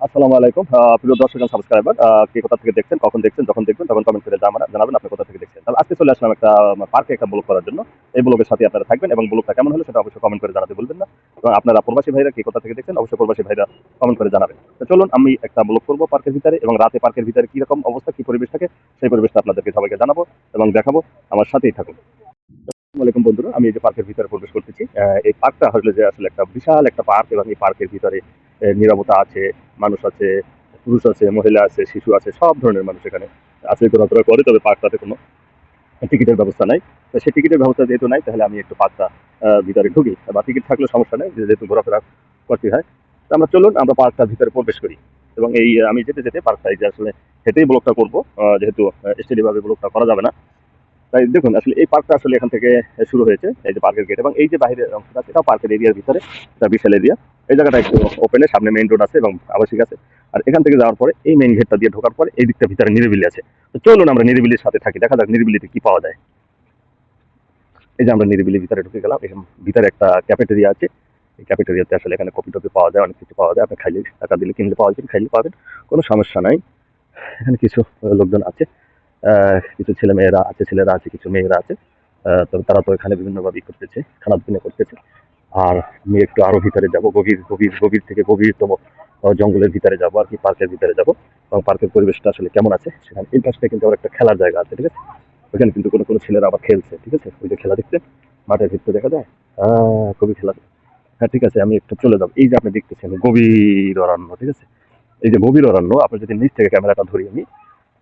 আসসালামু আলাইকুম। প্রিয় দর্শক সাবস্ক্রাইবার কে কোথা থেকে দেখছেন, কখন দেখছেন, যখন দেখবেন, তখন কমেন্ট করে জানা- জানাবেন আপনি কোথা থেকে দেখছেন। তাহলে আজকে চলে আসলাম একটা পার্কে একটা ব্লগ করার জন্য। এই ব্লগের সাথে আপনারা থাকবেন এবং ব্লগটা কেমন হলো সেটা অবশ্যই কমেন্ট করে জানাতে বলবেন না। এবং আপনারা প্রবাসী ভাইরা কে কোথা থেকে দেখছেন, অবশ্যই প্রবাসী ভাইরা কমেন্ট করে জানাবেন। তো চলুন, আমি একটা ব্লগ করব পার্কের ভিতরে এবং রাতে পার্কের ভিতরে কি রকম অবস্থা, কি পরিবেশ থাকে, সেই পরিবেশটা আপনাদেরকে সবাইকে জানাব এবং দেখাবো। আমার সাথেই থাকুন। আসসালামু আলাইকুম বন্ধুরা, আমি এই যে পার্কের ভিতরে প্রবেশ করতেছি। এই পার্কটা হলো যে আসলে একটা বিশাল একটা পার্ক এবং এই পার্কের ভিতরে নিরাপত্তা আছে, মানুষ আছে, পুরুষ আছে, মহিলা আছে, শিশু আছে, সব ধরনের মানুষ এখানে আছে। ঘোরাফেরা করে, তবে পার্কটাতে কোনো টিকিটের ব্যবস্থা নাই। তো সেই টিকিটের ব্যবস্থা যেহেতু নাই, তাহলে আমি একটু পার্কটা ভিতরে ঢুকি। বা টিকিট থাকলে সমস্যা নেই যেহেতু ঘোরাফেরা করতে হয়। তো আমরা চলুন, আমরা পার্কটার ভিতরে প্রবেশ করি। এবং এই আমি যেতে যেতে পার্কটা এই যে আসলে হেঁটেই ব্লকটা করব। যেহেতু স্টেডিয়ামে ব্লকটা করা যাবে না। তাই দেখুন, আসলে এই পার্কটা আসলে এখান থেকে শুরু হয়েছে, এই যে পার্কের গেট এবং এই যে বাইরের অংশটা এটাও পার্কের এরিয়ার ভিতরে, এটা বিশাল এরিয়া এই জায়গাটা একটু ওপেনে সামনে মেইন রোড আছে এবং আবাসিক আছে। আর এখান থেকে যাওয়ার পরে এই মেইন গেটটা দিয়ে ঢোকার পরে এই দিকটা ভিতরে নিরিবিলি আছে। তো চলুন আমরা নিরিবিলির সাথে থাকি, দেখা যাক নিরিবিলিতে কি পাওয়া যায়। এই যে আমরা নিরিবিলির ভিতরে ঢুকে গেলাম, এখানে ভিতরে একটা ক্যাফেটেরিয়া আছে। এই ক্যাফেটেরিয়াতে আসলে এখানে কপি টপি পাওয়া যায়, অনেক কিছু পাওয়া যায়। আপনি খাইলে টাকা দিলে কিনলে পাওয়া যাবে খাইলে পাবেন কোনো সমস্যা নাই। এখানে কিছু লোকজন আছে। কিছু ছেলে মেয়েরা আছে, ছেলেরা আছে, কিছু মেয়েরা আছে। তবে তারা তো এখানে বিভিন্নভাবে করতেছে, খানাপিনা করতেছে। আর আমি একটু আরও ভিতরে যাব, গভীর গভীর গভীর থেকে গভীরতম জঙ্গলের ভিতরে যাব আর কি, পার্কের ভিতরে যাব। এবং পার্কের পরিবেশটা আসলে কেমন আছে সেখানে এই কিন্তু আবার একটা খেলার জায়গা আছে, ঠিক আছে? ওখানে কিন্তু কোনো কোনো ছেলেরা আবার খেলছে, ঠিক আছে? ওই যে খেলা দেখতে মাঠের ভিতরে দেখা যায়? খুবই খেলা হ্যাঁ ঠিক আছে, আমি একটু চলে যাব। এই যে আপনি দেখতেছেন গভীর অরণ্য, ঠিক আছে? এই যে গভীর অরণ্য, আপনি যদি নিচ থেকে ক্যামেরাটা ধরি আমি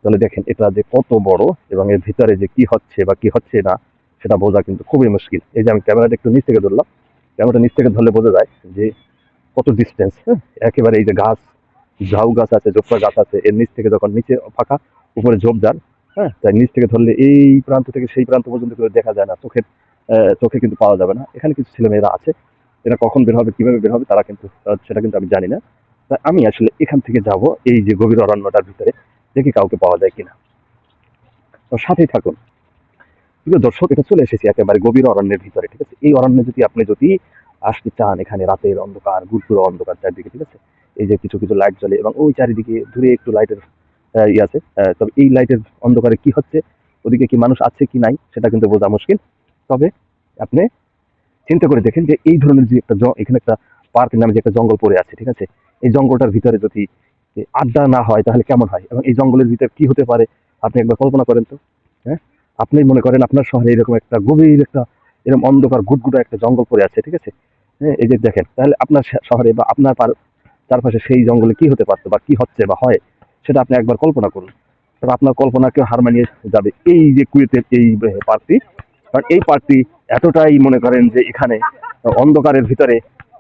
তাহলে দেখেন, এটা যে কত বড় এবং এর ভিতরে যে কি হচ্ছে বা কি হচ্ছে না, সেটা বোঝা কিন্তু খুবই মুশকিল। এই যে আমি ক্যামেরাটা একটু নিচ থেকে ধরলাম, ক্যামেরাটা নিচ থেকে ধরলে বোঝা যায় যে কত ডিস্টেন্স হ্যাঁ? একেবারে এই যে গাছ, ঝাউ গাছ আছে, জোপড়া গাছ আছে, এর নিচ থেকে যখন নিচে ফাঁকা, উপরে ঝোপঝাড় হ্যাঁ? তাই নিচ থেকে ধরলে এই প্রান্ত থেকে সেই প্রান্ত পর্যন্ত করে দেখা যায় না, চোখের চোখে কিন্তু পাওয়া যাবে না। এখানে কিছু ছেলেমেয়েরা আছে, এরা কখন বের হবে, কীভাবে বের হবে, তারা কিন্তু, সেটা কিন্তু আমি জানি না। তাই আমি আসলে এখান থেকে যাব, এই যে গভীর অরণ্যটার ভিতরে। দেখি কাউকে পাওয়া যায় কিনা। তো সাথেই থাকুন। প্রিয় দর্শক, এটা চলে এসেছি একেবারে গভীর অরণ্যের ভিতরে, ঠিক আছে? এই অরণ্যে যদি আপনি যদি আসতে চান, এখানে রাতের অন্ধকার গুরগুর অন্ধকার চারিদিকে, ঠিক আছে? এই যে কিছু কিছু লাইট জ্বলে এবং ওই চারিদিকে দূরে একটু লাইটের ইয়ে আছে তবে এই লাইটের অন্ধকারে কি হচ্ছে? ওদিকে কি মানুষ আছে কি নাই? সেটা কিন্তু বোঝা মুশকিল। তবে আপনি চিন্তা করে দেখেন যে এই ধরনের যে একটা এখানে একটা পার্ক নামে যে একটা জঙ্গল পড়ে আছে, ঠিক আছে? এই জঙ্গলটার ভিতরে যদি আড্ডা না হয় তাহলে কেমন হয়? এবং এই জঙ্গলের ভিতরে কি হতে পারে? আপনি একবার কল্পনা করেন তো হ্যাঁ? আপনি মনে করেন আপনার শহরে এরকম একটা গভীর একটা এরকম অন্ধকার, গুটগুটা একটা জঙ্গল পড়ে আছে, ঠিক আছে? হ্যাঁ এই যে দেখেন, তাহলে আপনার শহরে বা আপনার চারপাশে সেই জঙ্গলে কি হতে পারতো বা কি হচ্ছে বা হয়, সেটা আপনি একবার কল্পনা করুন। তবে আপনার কল্পনাকে হার মানিয়ে যাবে। এই যে কুয়েতের এই পার্টি কারণ এই পার্কটি এতটাই মনে করেন যে এখানে অন্ধকারের ভিতরে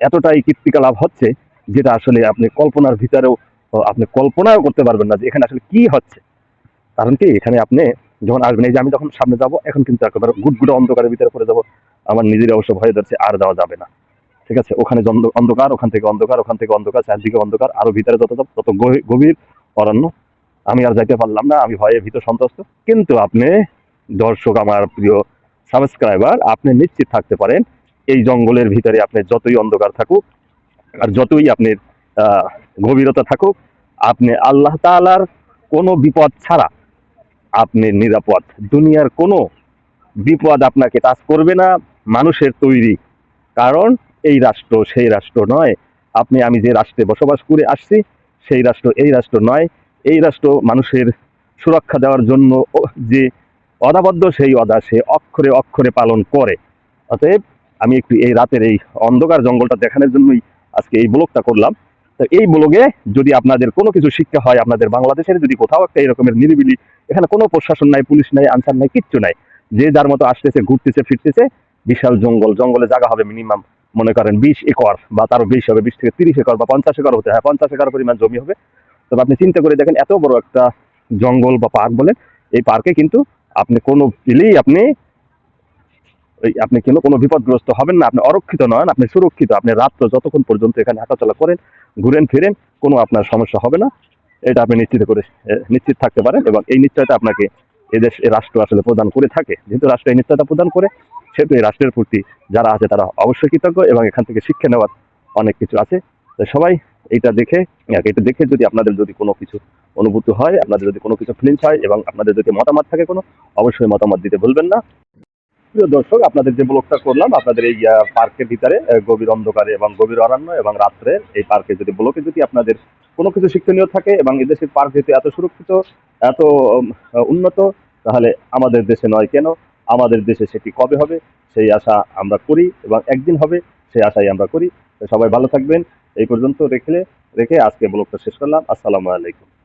এতটাই কীর্তিকা লাভ হচ্ছে, যেটা আসলে আপনি কল্পনার ভিতরেও আপনি কল্পনাও করতে পারবেন না যে এখানে আসলে কি হচ্ছে। কারণ কি, এখানে আপনি যখন আসবেন, এই যে আমি যখন সামনে যাব, এখন কিন্তু একেবারে গুটগুটো অন্ধকারের ভিতরে পড়ে যাব। আমার নিজের অবশ্য ভয় ধরছে, আর যাওয়া যাবে না। ঠিক আছে? ওখানে অন্ধকার, ওখান থেকে অন্ধকার, ওখান থেকে অন্ধকার, চারদিকে অন্ধকার, আরও ভিতরে যত যাব তত গভীর অরণ্য। আমি আর যাইতে পারলাম না, আমি ভয়ে ভীত সন্ত্রস্ত। কিন্তু আপনি, দর্শক আমার প্রিয় সাবস্ক্রাইবার, আপনি নিশ্চিত থাকতে পারেন, এই জঙ্গলের ভিতরে আপনি যতই অন্ধকার থাকুক, আর যতই আপনি গভীরতা থাকুক, আপনি আল্লাহ তাআলার কোনো বিপদ ছাড়া আপনি নিরাপদ। দুনিয়ার কোনো বিপদ আপনাকে টাচ করবে না, মানুষের তৈরি। কারণ এই রাষ্ট্র সেই রাষ্ট্র নয়। আপনি, আমি যে রাষ্ট্রে বসবাস করে আসছি, সেই রাষ্ট্র এই রাষ্ট্র নয়। এই রাষ্ট্র মানুষের সুরক্ষা দেওয়ার জন্য যে অদাবদ্ধ সেই অদা, সে অক্ষরে অক্ষরে পালন করে। অতএব আমি একটু এই রাতের এই অন্ধকার জঙ্গলটা দেখানোর জন্যই আজকে এই ব্লগটা করলাম। তো এই ব্লগে যদি আপনাদের কোনো কিছু শিক্ষা হয়, আপনাদের বাংলাদেশের যদি কোথাও একটা এরকমের নিরিবিলি, এখানে কোনো প্রশাসন নাই, পুলিশ নাই, আনসার নাই, কিচ্ছু নাই, যে যার মতো আসতেছে, ঘুরতেছে, ফিরতেছে, বিশাল জঙ্গল, জঙ্গলে জায়গা হবে মিনিমাম মনে করেন বিশ একর বা তারও বেশি হবে, বিশ থেকে তিরিশ একর বা পঞ্চাশ একর হতে হয়, পঞ্চাশ একর পরিমাণ জমি হবে। তবে আপনি চিন্তা করে দেখেন, এত বড় একটা জঙ্গল বা পার্ক বলেন, এই পার্কে কিন্তু আপনি কোনো পেলেই আপনি আপনি কিন্তু কোনো বিপদগ্রস্ত হবেন না, আপনি অরক্ষিত নন, আপনি সুরক্ষিত। আপনি রাত্র যতক্ষণ পর্যন্ত এখানে হাঁটাচলা করেন, ঘুরেন, ফিরেন, কোনো আপনার সমস্যা হবে না। এটা আপনি নিশ্চিত করে নিশ্চিত থাকতে পারেন এবং এই নিশ্চয়তা আপনাকে এদেশ রাষ্ট্র আসলে প্রদান করে থাকে। যেহেতু রাষ্ট্র এই নিশ্চয়তা প্রদান করে, সেহেতু এই রাষ্ট্রের প্রতি যারা আছে তারা অবশ্যই কৃতজ্ঞ এবং এখান থেকে শিক্ষা নেওয়ার অনেক কিছু আছে। সবাই এটা দেখে এটা দেখে যদি আপনাদের যদি কোনো কিছু অনুভূতি হয়, আপনাদের যদি কোনো কিছু ফিলিংস হয় এবং আপনাদের যদি মতামত থাকে কোনো, অবশ্যই মতামত দিতে ভুলবেন না। প্রিয় দর্শক, আপনাদের যে ব্লগটা করলাম, আপনাদের এই পার্কের ভিতরে গভীর অন্ধকারে এবং গভীর অরণ্য এবং রাত্রে এই পার্কে যদি ব্লকে যদি আপনাদের কোনো কিছু শিক্ষণীয় থাকে এবং এদেশের পার্ক যেহেতু এত সুরক্ষিত, এত উন্নত, তাহলে আমাদের দেশে নয় কেন? আমাদের দেশে সেটি কবে হবে? সেই আশা আমরা করি এবং একদিন হবে, সেই আশাই আমরা করি। সবাই ভালো থাকবেন। এই পর্যন্ত রেখে রেখে আজকে ব্লগটা শেষ করলাম। আসসালামু আলাইকুম।